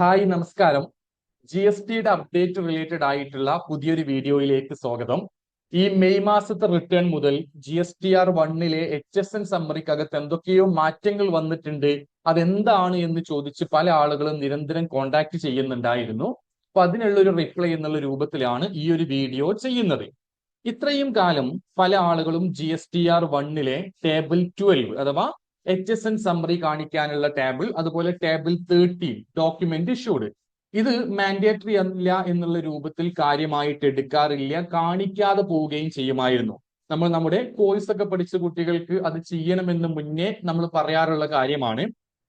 Hi നമസ്കാരം. G S ടിയുടെ update related ആയിട്ടുള്ള പുതിയൊരു വീഡിയോയിലേക്ക് സ്വാഗതം. ഈ മെയ് മാസത്തെ റിട്ടേൺ മുതൽ ജി എസ് ടി ആർ വണ്ണിലെ എച്ച് എസ് എൻ സമ്മറിക്കകത്ത് എന്തൊക്കെയോ മാറ്റങ്ങൾ വന്നിട്ടുണ്ട് അതെന്താണ് എന്ന് ചോദിച്ച് പല ആളുകളും നിരന്തരം കോണ്ടാക്ട് ചെയ്യുന്നുണ്ടായിരുന്നു. അപ്പൊ അതിനുള്ള ഒരു റിപ്ലൈ എന്നുള്ള രൂപത്തിലാണ് ഈ ഒരു വീഡിയോ ചെയ്യുന്നത്. ഇത്രയും കാലം പല ആളുകളും ജി എസ് ടി ആർ വണ്ണിലെ ടേബിൾ ട്വൽവ് അഥവാ എച്ച് എസ് എൻ സമ്മറി കാണിക്കാനുള്ള ടേബിൾ അതുപോലെ ടേബിൾ തേർട്ടീൻ ഡോക്യുമെന്റ് ഇഷ്യൂഡ് ഇത് മാൻഡേറ്ററി അല്ല എന്നുള്ള രൂപത്തിൽ കാര്യമായിട്ട് എടുക്കാറില്ല കാണിക്കാതെ പോവുകയും ചെയ്യുമായിരുന്നു. നമ്മൾ നമ്മുടെ കോഴ്സ് ഒക്കെ പഠിച്ച കുട്ടികൾക്ക് അത് ചെയ്യണമെന്ന് മുന്നേ നമ്മൾ പറയാറുള്ള കാര്യമാണ്.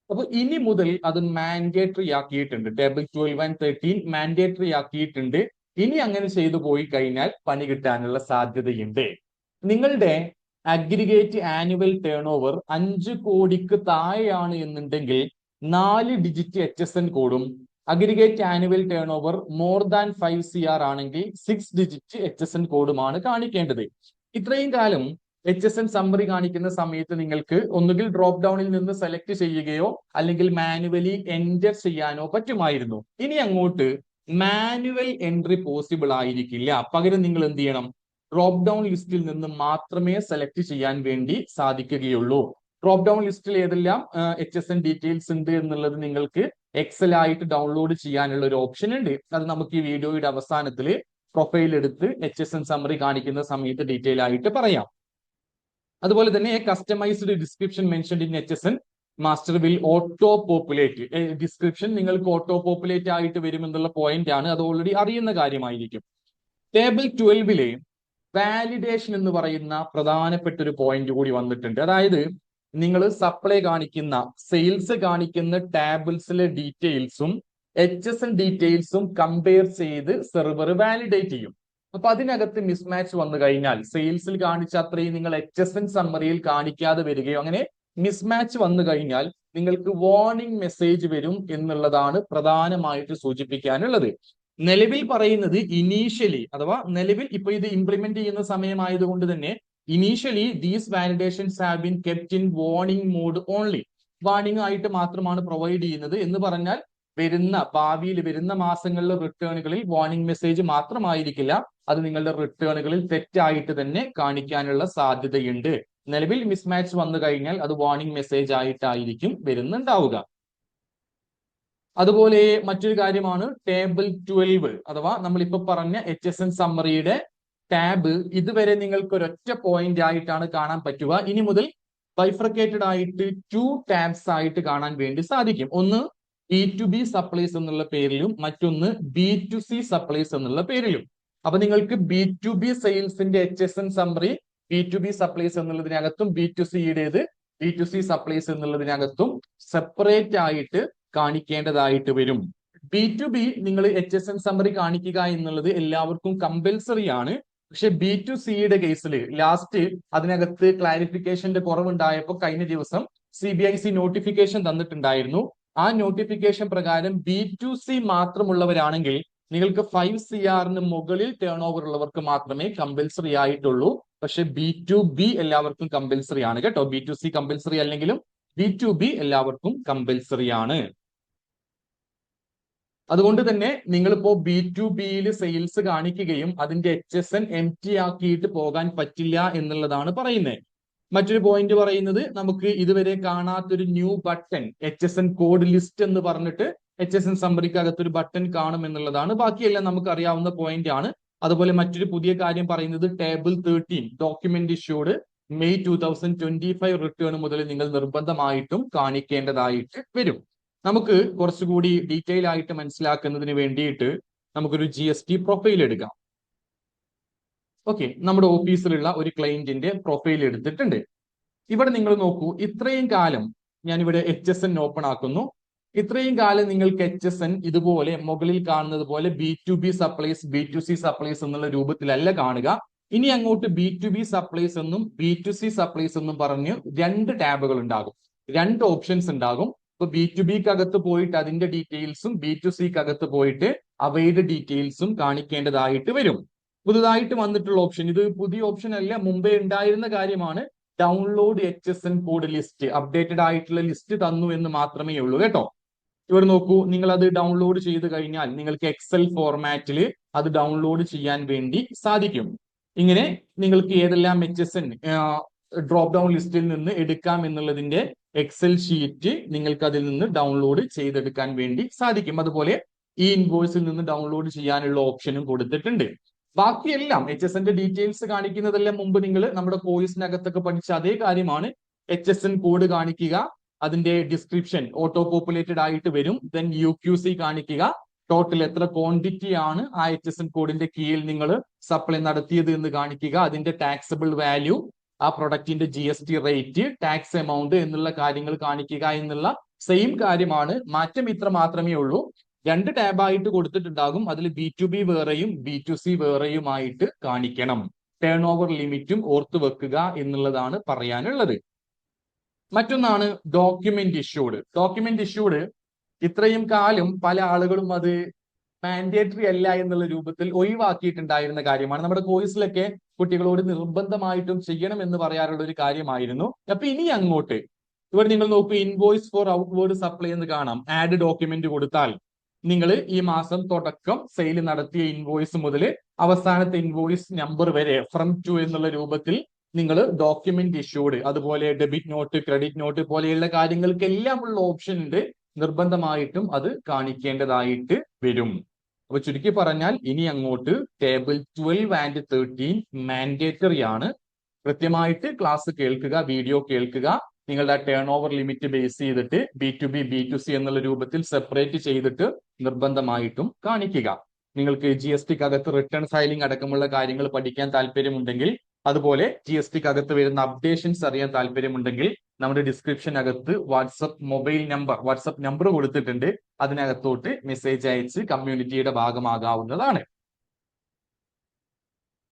അപ്പൊ ഇനി മുതൽ അത് മാൻഡേറ്ററി ആക്കിയിട്ടുണ്ട്. Table twelve and thirteen mandatory ആക്കിയിട്ടുണ്ട്. ഇനി അങ്ങനെ ചെയ്തു പോയി കഴിഞ്ഞാൽ പണി കിട്ടാനുള്ള സാധ്യതയുണ്ട്. നിങ്ങളുടെ അഗ്രിഗേറ്റ് ആനുവൽ ടേൺ ഓവർ അഞ്ച് കോടിക്ക് താഴെയാണ് എന്നുണ്ടെങ്കിൽ നാല് ഡിജിറ്റ് എച്ച് എസ് എൻ കോഡും aggregate annual turnover more than five C R ആണെങ്കിൽ six digit H S N കോഡുമാണ് കാണിക്കേണ്ടത്. ഇത്രയും കാലം എച്ച് എസ് എൻ സമ്മറി കാണിക്കുന്ന സമയത്ത് നിങ്ങൾക്ക് ഒന്നുകിൽ ഡ്രോപ്പ് ഡൗണിൽ നിന്ന് സെലക്ട് ചെയ്യുകയോ അല്ലെങ്കിൽ മാനുവലി എന്റർ ചെയ്യാനോ പറ്റുമായിരുന്നു. ഇനി അങ്ങോട്ട് മാനുവൽ എൻട്രി പോസിബിൾ ആയിരിക്കില്ല. പകരം നിങ്ങൾ എന്ത് ചെയ്യണം? ഡ്രോപ്പ് ഡൗൺ ലിസ്റ്റിൽ നിന്ന് മാത്രമേ സെലക്ട് ചെയ്യാൻ വേണ്ടി സാധിക്കുകയുള്ളൂ. ഡ്രോപ്പ് ഡൗൺ ലിസ്റ്റിൽ ഏതെല്ലാം എച്ച് എസ് എൻ ഡീറ്റെയിൽസ് ഉണ്ട് എന്നുള്ളത് നിങ്ങൾക്ക് എക്സൽ ആയിട്ട് ഡൗൺലോഡ് ചെയ്യാനുള്ള ഒരു ഓപ്ഷൻ ഉണ്ട്. അത് നമുക്ക് ഈ വീഡിയോയുടെ അവസാനത്തിൽ പ്രൊഫൈൽ എടുത്ത് എച്ച് എസ് എൻ സമ്മറി കാണിക്കുന്ന സമയത്ത് ഡീറ്റെയിൽ ആയിട്ട് പറയാം. അതുപോലെ തന്നെ customised description mention in H S N master will auto populate description നിങ്ങൾക്ക് ഓട്ടോ പോപ്പുലേറ്റ് ആയിട്ട് വരുമെന്നുള്ള പോയിന്റ് ആണ്. അത് ഓൾറെഡി അറിയുന്ന കാര്യമായിരിക്കും. ടേബിൾ ട്വൽവിലെ വാലിഡേഷൻ എന്ന് പറയുന്ന പ്രധാനപ്പെട്ട ഒരു പോയിന്റ് കൂടി വന്നിട്ടുണ്ട്. അതായത് നിങ്ങൾ സപ്ലൈ കാണിക്കുന്ന സെയിൽസ് കാണിക്കുന്ന ടാബിൾസിലെ ഡീറ്റെയിൽസും എച്ച് എസ് എൻ ഡീറ്റെയിൽസും കമ്പയർ ചെയ്ത് സെർവർ വാലിഡേറ്റ് ചെയ്യും. അപ്പൊ അതിനകത്ത് മിസ്മാച്ച് വന്നു കഴിഞ്ഞാൽ സെയിൽസിൽ കാണിച്ച അത്രയും നിങ്ങൾ എച്ച് എസ് എൻ സമ്മറിയിൽ കാണിക്കാതെ വരികയോ അങ്ങനെ മിസ്മാച്ച് വന്നു കഴിഞ്ഞാൽ നിങ്ങൾക്ക് വാർണിംഗ് മെസ്സേജ് വരും എന്നുള്ളതാണ് പ്രധാനമായിട്ട് സൂചിപ്പിക്കാനുള്ളത്. നിലവിൽ പറയുന്നത് ഇനീഷ്യലി അഥവാ നിലവിൽ ഇപ്പൊ ഇത് ഇംപ്ലിമെന്റ് ചെയ്യുന്ന സമയമായതുകൊണ്ട് തന്നെ initially these validations have been kept in warning mode only warning ആയിട്ട് മാത്രമാണ് പ്രൊവൈഡ് ചെയ്യുന്നത് എന്ന് പറഞ്ഞാൽ വരുന്ന ഭാവിയിൽ വരുന്ന മാസങ്ങളിലെ റിട്ടേണുകളിൽ വാർണിംഗ് മെസ്സേജ് മാത്രമായിരിക്കില്ല. അത് നിങ്ങളുടെ റിട്ടേണുകളിൽ തെറ്റായിട്ട് തന്നെ കാണിക്കാനുള്ള സാധ്യതയുണ്ട്. നിലവിൽ മിസ്മാച്ച് വന്നു കഴിഞ്ഞാൽ അത് വാർണിംഗ് മെസ്സേജ് ആയിട്ടായിരിക്കും വരുന്നുണ്ടാവുക. അതുപോലെ മറ്റൊരു കാര്യമാണ് ടേബിൾ ട്വൽവ് അഥവാ നമ്മളിപ്പോ പറഞ്ഞ എച്ച് എസ് എൻ സമ്മറിയുടെ ടാബ് ഇതുവരെ നിങ്ങൾക്ക് ഒരൊറ്റ പോയിന്റ് ആയിട്ടാണ് കാണാൻ പറ്റുക. ഇനി മുതൽ ബൈഫ്രക്കേറ്റഡ് ആയിട്ട് ടു ടാബ്സ് ആയിട്ട് കാണാൻ വേണ്ടി സാധിക്കും. ഒന്ന് ബി ടു ബി സപ്ലൈസ് എന്നുള്ള പേരിലും മറ്റൊന്ന് ബി ടു സി സപ്ലൈസ് എന്നുള്ള പേരിലും. അപ്പൊ നിങ്ങൾക്ക് B to B സെയിൽസിന്റെ H S N summary B to B supplies എന്നുള്ളതിനകത്തും B to സിയുടേത് ബി ടു സി സപ്ലൈസ് എന്നുള്ളതിനകത്തും സെപ്പറേറ്റ് ആയിട്ട് കാണിക്കേണ്ടതായിട്ട് വരും. ബി ടു ബി നിങ്ങൾ എച്ച് എസ് എൻ സമ്മറി കാണിക്കുക എന്നുള്ളത് എല്ലാവർക്കും കമ്പൽസറി ആണ്. പക്ഷെ ബി ടു സിയുടെ കേസിൽ ലാസ്റ്റ് അതിനകത്ത് ക്ലാരിഫിക്കേഷന്റെ കുറവുണ്ടായപ്പോൾ കഴിഞ്ഞ ദിവസം C B I C notification തന്നിട്ടുണ്ടായിരുന്നു. ആ നോട്ടിഫിക്കേഷൻ പ്രകാരം ബി ടു സി മാത്രമുള്ളവരാണെങ്കിൽ നിങ്ങൾക്ക് ഫൈവ് സി ആറിന് മുകളിൽ ടേൺ ഓവർ ഉള്ളവർക്ക് മാത്രമേ കമ്പൽസറി ആയിട്ടുള്ളൂ. പക്ഷെ ബി ടു ബി എല്ലാവർക്കും കമ്പൽസറി ആണ് കേട്ടോ. ബി ടു സി കമ്പൽസറി അല്ലെങ്കിലും ബി ടു ബി എല്ലാവർക്കും കമ്പൽസറി ആണ്. അതുകൊണ്ട് തന്നെ നിങ്ങളിപ്പോ ബി ടു ബിയിൽ സെയിൽസ് കാണിക്കുകയും അതിന്റെ H S N M T ആക്കിയിട്ട് പോകാൻ പറ്റില്ല എന്നുള്ളതാണ് പറയുന്നത് മറ്റൊരു പോയിന്റ് പറയുന്നത് നമുക്ക് ഇതുവരെ കാണാത്തൊരു new button H S N code list എന്ന് പറഞ്ഞിട്ട് എച്ച് എസ് എൻ സംഭരിക്കകത്തൊരു ബട്ടൺ കാണും എന്നുള്ളതാണ്. ബാക്കിയെല്ലാം നമുക്ക് അറിയാവുന്ന പോയിന്റ് ആണ്. അതുപോലെ മറ്റൊരു പുതിയ കാര്യം പറയുന്നത് table thirteen document issued May two thousand twenty five return മുതൽ നിങ്ങൾ നിർബന്ധമായിട്ടും കാണിക്കേണ്ടതായിട്ട് വരും. നമുക്ക് കുറച്ചുകൂടി ഡീറ്റെയിൽ ആയിട്ട് മനസ്സിലാക്കുന്നതിന് വേണ്ടിയിട്ട് നമുക്കൊരു ജി എസ് ടി പ്രൊഫൈൽ എടുക്കാം. ഓക്കെ നമ്മുടെ ഓഫീസിലുള്ള ഒരു ക്ലയന്റിന്റെ പ്രൊഫൈൽ എടുത്തിട്ടുണ്ട്. ഇവിടെ നിങ്ങൾ നോക്കൂ ഇത്രയും കാലം ഞാൻ ഇവിടെ എച്ച് എസ് എൻ ഓപ്പൺ ആക്കുന്നു. ഇത്രയും കാലം നിങ്ങൾക്ക് എച്ച് എസ് എൻ ഇതുപോലെ മുകളിൽ കാണുന്നത് പോലെ B to B supplies B to C supplies എന്നുള്ള രൂപത്തിലല്ല കാണുക. ഇനി അങ്ങോട്ട് ബി ടു ബി സപ്ലൈസ് എന്നും ബി ടു സി സപ്ലൈസ് എന്നും പറഞ്ഞ് രണ്ട് ടാബുകൾ ഉണ്ടാകും. രണ്ട് ഓപ്ഷൻസ് ഉണ്ടാകും. ഇപ്പൊ ബി ടു ബിക്ക് അകത്ത് പോയിട്ട് അതിന്റെ ഡീറ്റെയിൽസും ബി ടു സിക്ക് അകത്ത് പോയിട്ട് അവയുടെ ഡീറ്റെയിൽസും കാണിക്കേണ്ടതായിട്ട് വരും. പുതുതായിട്ട് വന്നിട്ടുള്ള ഓപ്ഷൻ ഇത് പുതിയ ഓപ്ഷൻ അല്ല മുമ്പേ ഉണ്ടായിരുന്ന കാര്യമാണ്. Download H S N code list updated ആയിട്ടുള്ള ലിസ്റ്റ് തന്നു എന്ന് മാത്രമേ ഉള്ളൂ കേട്ടോ. ഇവർ നോക്കൂ നിങ്ങൾ അത് ഡൗൺലോഡ് ചെയ്ത് കഴിഞ്ഞാൽ നിങ്ങൾക്ക് എക്സൽ ഫോർമാറ്റിൽ അത് ഡൗൺലോഡ് ചെയ്യാൻ വേണ്ടി സാധിക്കും. ഇങ്ങനെ നിങ്ങൾക്ക് ഏതെല്ലാം എച്ച് ഡ്രോപ്പ് ഡൗൺ ലിസ്റ്റിൽ നിന്ന് എടുക്കാം എന്നുള്ളതിന്റെ എക്സൽ ഷീറ്റ് നിങ്ങൾക്ക് അതിൽ നിന്ന് ഡൗൺലോഡ് ചെയ്തെടുക്കാൻ വേണ്ടി സാധിക്കും. അതുപോലെ ഈ ഇൻവോയ്സിൽ നിന്ന് ഡൗൺലോഡ് ചെയ്യാനുള്ള ഓപ്ഷനും കൊടുത്തിട്ടുണ്ട്. ബാക്കിയെല്ലാം എച്ച് എസ് എന്റെ ഡീറ്റെയിൽസ് കാണിക്കുന്നതെല്ലാം മുമ്പ് നിങ്ങൾ നമ്മുടെ കോഴ്സിനകത്തൊക്കെ പഠിച്ച അതേ കാര്യമാണ്. എച്ച് എസ് എൻ കോഡ് കാണിക്കുക അതിന്റെ ഡിസ്ക്രിപ്ഷൻ ഓട്ടോ പോപ്പുലേറ്റഡ് ആയിട്ട് വരും. ദെൻ യു ക്യു സി കാണിക്കുക ടോട്ടൽ എത്ര ക്വാണ്ടിറ്റി ആണ് ആ എച്ച് എസ് എൻ കോഡിന്റെ കീഴിൽ നിങ്ങൾ സപ്ലൈ നടത്തിയത് എന്ന് കാണിക്കുക. അതിന്റെ ടാക്സബിൾ വാല്യൂ ആ പ്രൊഡക്റ്റിന്റെ G S T rate tax amount എന്നുള്ള കാര്യങ്ങൾ കാണിക്കുക എന്നുള്ള സെയിം കാര്യമാണ്. മാറ്റം ഇത്ര മാത്രമേ ഉള്ളൂ. രണ്ട് ടാബായിട്ട് കൊടുത്തിട്ടുണ്ടാകും. അതിൽ ബി ടു ബി വേറെയും ബി ടു സി വേറെയുമായിട്ട് കാണിക്കണം. ടേൺ ഓവർ ലിമിറ്റും ഓർത്തു വെക്കുക എന്നുള്ളതാണ് പറയാനുള്ളത്. മറ്റൊന്നാണ് ഡോക്യുമെന്റ് ഇഷ്യൂഡ് ഡോക്യുമെന്റ് ഇഷ്യൂഡ് ഇത്രയും കാലം പല ആളുകളും അത് മാൻഡേറ്ററി അല്ല എന്നുള്ള രൂപത്തിൽ ഒഴിവാക്കിയിട്ടുണ്ടായിരുന്ന കാര്യമാണ്. നമ്മുടെ കോഴ്സിലൊക്കെ കുട്ടികളോട് നിർബന്ധമായിട്ടും ചെയ്യണം എന്ന് പറയാറുള്ള ഒരു കാര്യമായിരുന്നു. അപ്പൊ ഇനി അങ്ങോട്ട്. ഇവിടെ നിങ്ങൾ നോക്കൂ ഇൻവോയ്സ് ഫോർ ഔട്ട്വേർഡ് സപ്ലൈ എന്ന് കാണാം. ആഡ് ഡോക്യുമെന്റ് കൊടുത്താൽ നിങ്ങൾ ഈ മാസം തുടക്കം സെയിൽ നടത്തിയ ഇൻവോയ്സ് മുതൽ അവസാനത്തെ ഇൻവോയ്സ് നമ്പർ വരെ ഫ്രം ടു എന്നുള്ള രൂപത്തിൽ നിങ്ങൾ ഡോക്യുമെന്റ് ഇഷ്യൂഡ് അതുപോലെ ഡെബിറ്റ് നോട്ട് ക്രെഡിറ്റ് നോട്ട് പോലെയുള്ള കാര്യങ്ങൾക്കെല്ലാം ഉള്ള ഓപ്ഷൻ ഉണ്ട്. നിർബന്ധമായിട്ടും അത് കാണിക്കേണ്ടതായിട്ട് വരും. അപ്പൊ ചുരുക്കി പറഞ്ഞാൽ ഇനി അങ്ങോട്ട് table twelve and thirteen mandatory ആണ്. കൃത്യമായിട്ട് ക്ലാസ് കേൾക്കുക വീഡിയോ കേൾക്കുക. നിങ്ങളുടെ ടേൺ ഓവർ ലിമിറ്റ് ബേസ് ചെയ്തിട്ട് B to B B to C എന്നുള്ള രൂപത്തിൽ സെപ്പറേറ്റ് ചെയ്തിട്ട് നിർബന്ധമായിട്ടും കാണിക്കുക. നിങ്ങൾക്ക് ജി എസ് ടിക്ക് അകത്ത് റിട്ടേൺ ഫയലിംഗ് അടക്കമുള്ള കാര്യങ്ങൾ പഠിക്കാൻ താല്പര്യമുണ്ടെങ്കിൽ അതുപോലെ ജി എസ് ടിക്ക് അകത്ത് വരുന്ന അപ്ഡേഷൻസ് അറിയാൻ താല്പര്യമുണ്ടെങ്കിൽ നമ്മുടെ ഡിസ്ക്രിപ്ഷൻ അകത്ത് WhatsApp mobile number WhatsApp number കൊടുത്തിട്ടുണ്ട്. അതിനകത്തോട്ട് മെസ്സേജ് അയച്ച് കമ്മ്യൂണിറ്റിയുടെ ഭാഗമാകാവുന്നതാണ്.